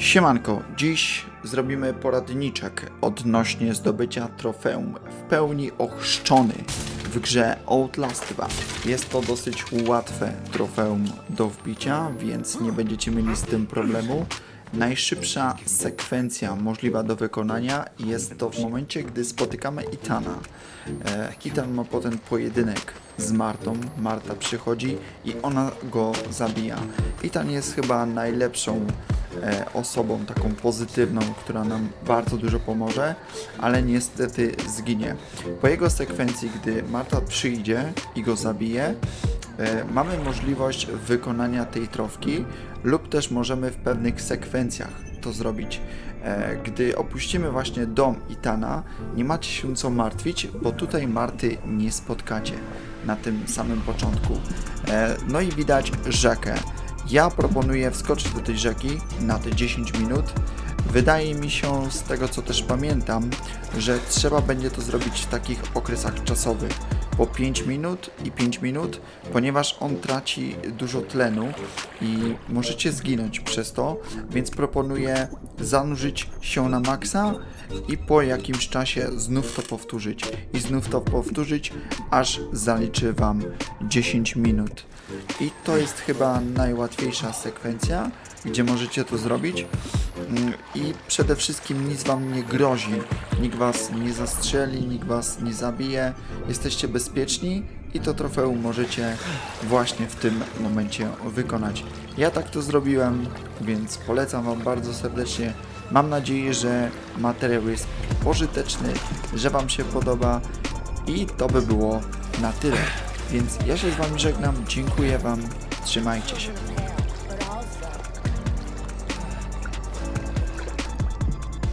Siemanko, dziś zrobimy poradniczek odnośnie zdobycia trofeum w pełni ochrzczony w grze Outlast 2. Jest to dosyć łatwe trofeum do wbicia, więc nie będziecie mieli z tym problemu. Najszybsza sekwencja możliwa do wykonania jest to w momencie, gdy spotykamy Itana. E, Itan ma potem pojedynek z Martą. Marta przychodzi i ona go zabija. Itan jest chyba najlepszą osobą taką pozytywną, która nam bardzo dużo pomoże, ale niestety zginie. Po jego sekwencji, gdy Marta przyjdzie i go zabije, e, mamy możliwość wykonania tej trofki lub też możemy w pewnych sekwencjach to zrobić. E, Gdy opuścimy właśnie dom Itana, nie macie się co martwić, bo tutaj Marty nie spotkacie na tym samym początku. E, No i widać rzekę. Ja proponuję wskoczyć do tej rzeki na te 10 minut. Wydaje mi się, z tego co też pamiętam, że trzeba będzie to zrobić w takich okresach czasowych po 5 minut i 5 minut, ponieważ on traci dużo tlenu i możecie zginąć przez to, więc proponuję zanurzyć się na maksa i po jakimś czasie znów to powtórzyć i znów to powtórzyć, aż zaliczy Wam 10 minut. I to jest chyba najłatwiejsza sekwencja, gdzie możecie to zrobić. I przede wszystkim nic Wam nie grozi. Nikt Was nie zastrzeli, nikt Was nie zabije. Jesteście bezpieczni i to trofeum możecie właśnie w tym momencie wykonać. Ja tak to zrobiłem, więc polecam Wam bardzo serdecznie. Mam nadzieję, że materiał jest pożyteczny, że Wam się podoba i to by było na tyle. Więc ja się z Wami żegnam, dziękuję Wam, trzymajcie się.